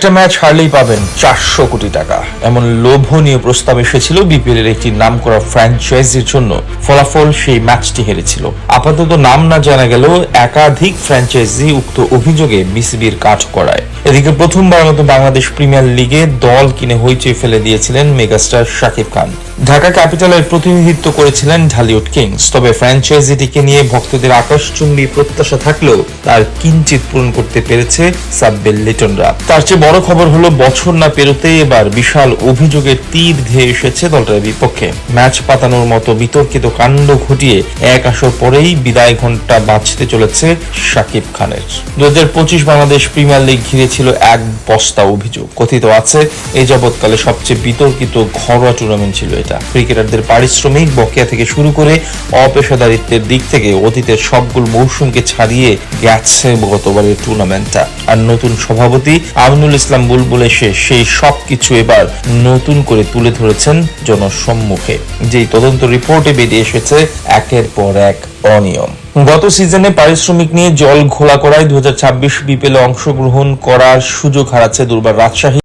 একটা ম্যাচ হারলেই পাবেন চারশো কোটি টাকা। এমন লোভনীয় প্রস্তাব এসেছিল বিপিএল এর একটি নাম করা ফ্র্যাঞ্চাইজির জন্য। ফলাফল সেই ম্যাচটি হেরেছিল। আপাতত নাম না জানা গেলেও একাধিক ফ্র্যাঞ্চাইজি উক্ত অভিযোগে বিসিবির কাঠ করায় এদিকে প্রথমবার মতো বাংলাদেশ প্রিমিয়ার লিগে দল কিনে হইচই ফেলে দিয়েছিলেন মেগাস্টার শাকিব খান। ঢাকা ক্যাপিটালের প্রতিনিধিত্ব করেছিলেন ঢালিউড কিংস। তবে ফ্র্যাঞ্চাইজিটিকে নিয়ে ভক্তদের আকাশচুম্বী প্রত্যাশা থাকলেও তার কিঞ্চিত পূরণ করতে পেরেছে সাব্বিল লিটনরা। তার চেয়ে বড় খবর হলো, বছর না পেরোতেই এবার বিশাল অভিযোগের তীর ধেয়ে এসেছে দলটার বিপক্ষে। ম্যাচ পাতানোর মতো বিতর্কিত কাণ্ড ঘটিয়ে এক আসর পরেই বিদায় ঘণ্টা বাঁচতে চলেছে শাকিব খানের। দু হাজার পঁচিশ বাংলাদেশ প্রিমিয়ার লিগ ঘিরে ছিল এক বস্তা অভিযোগ। কথিত আছে, এই যাবৎকালে সবচেয়ে বিতর্কিত ঘরোয়া টুর্নামেন্ট ছিল এটা। ক্রিকেটারদের পারিশ্রমিক বকেয়া থেকে শুরু করে অপেশাদারিত্বের দিক থেকে অতীতের সবগুলো মৌসুমকে ছাড়িয়ে গেছে গতবারের টুর্নামেন্টটা আর নতুন সভাপতি আমিনুল ইসলাম বুলবুল এসে সেই সব কিছু এবার নতুন করে তুলে ধরেছেন জনসম্মুখে। যেই তদন্ত রিপোর্টে বেরিয়ে এসেছে, একের পর এক অনিয়ম। গত সিজনে পারিশ্রমিক নিয়ে জল ঘোলা করায় দু হাজার ছাব্বিশ বিপিএল অংশগ্রহণ করার সুযোগ হারাচ্ছে দুর্বার রাজশাহী।